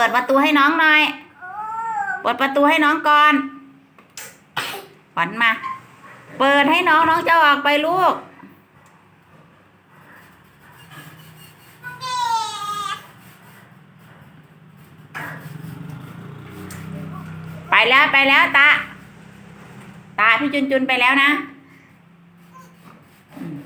ปิดประตูให้น้องหน่อย เปิดประตูให้น้องก่อนขวัญมา เปิดให้น้องน้องจะออกไปลูก ไปแล้วไปแล้วตา ตาพี่จุนจุนไปแล้วนะอืม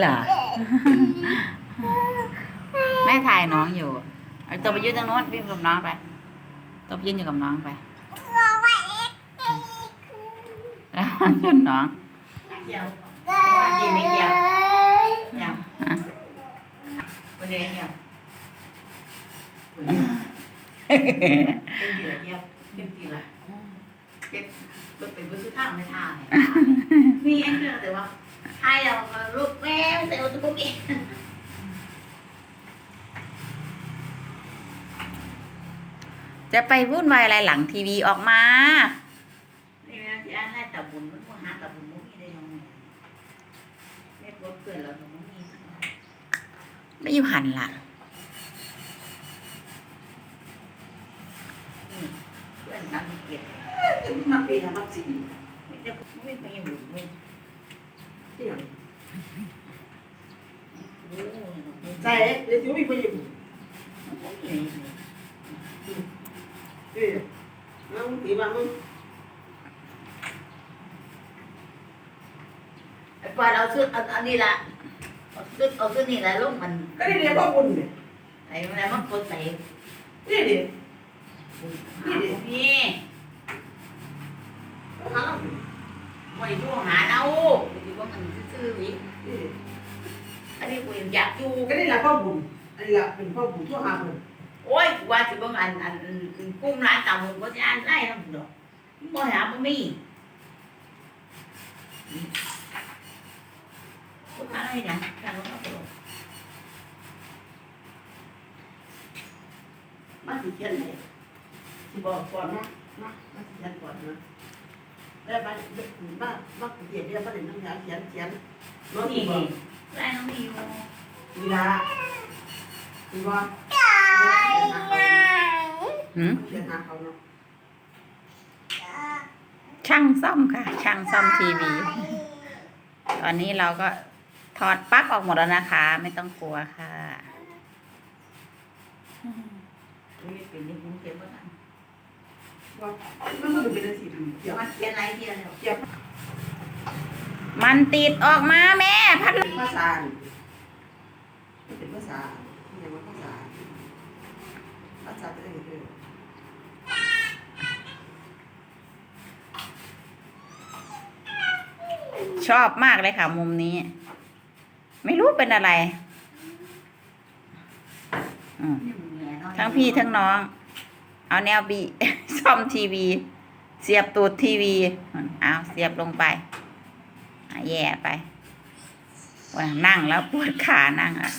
เหรอแม่ถ่ายน้องอยู่ไอ้ตัวไปยืนตรงโน้นวิ่งกับน้องไปตัวไปยืนอยู่กับน้องไปแล้วยืนน้องเกี่ยวว่าดีไม่เกี่ยวเกี่ยวอะประเดี๋ยวเกี่ยวเป็นกี่ละเกี่ยวเป็นกี่ละเก็บเป็นเป็นผู้ทางไม่ทางมีเอ็นเรื่องแต่ว่า ไทยเราลูกแม่เซลล์ตุ๊กเองจะไปวุ่นวายอะไรหลังทีวีออกมา นี่นะที่อันให้ตะบุญมันก็หาตะบุญมุ้งได้ยังไงเม็ดรถเกิดแล้วมันมีไม่อยู่หันล่ะเพื่อนนั่งเกียรมันเป็นธรรมสิไม่ได้ไม่ไปยังหลุดไม่ เที่ยวใช่เดี๋ยวจะไม่ไปอยู่เออน้องตีบ้างมึงพอเราซื้ออันนี้ละซื้อเอาซื้อนี่ละลูกมันก็ได้เรียนพ่อบุญเนี่ยไอ้อะไรมันกดใส่นี่ดินี่เขาไม่ดูหาเอาดูว่ามันซื้อวิ นี่ดิ อันนี้กู อยากอยู่ก็ได้ละพ่อบุญอันนี้ละเป็นพ่อบุญทั่วหาคนโอ้ยว่าสิบางอันอันกุ้งร้านเต่าก็จะอ่านได้ทั้งหมดบ่หาบ่มีก็อะไรนะการว่าเขามาสิเขียนเลยสิบอกก่อนนะนะมาสิเขียนก่อนนะแล้วมามามาเขียนเรียกมาเรียนน้ำยาเขียนเขียนน้องสินี่บอกไล่น้องมีอยู่ นี่ละสิบอกหืมเขียนหาเขาเนาะช่างซ่อมค่ะ ช่างซ่อมทีวี ตอนนี้เราก็ถอดปลั๊กออกหมดแล้วนะคะ ไม่ต้องกลัวค่ะนี่เป็นนี่ผมเก็บไว้กันว่ามันมันเป็นสีเขียวมันเขียนอะไรเขียนแล้วเขียวมันติดออกมาแม่พัดลมภาษา เป็นภาษาเรียกว่าภาษาภาษาเออเออชอบมากเลยค่ะ มุมนี้ ไม่รู้เป็นอะไรทั้งพี่ทั้งน้อง เอาแนวบีซ่อมทีวี เสียบตูดทีวีเอาเสียบลงไปแย่ไปว่านั่งแล้วปวดขานั่งอะ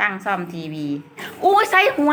ช่างซ่อมทีวี อู้ใส่หัว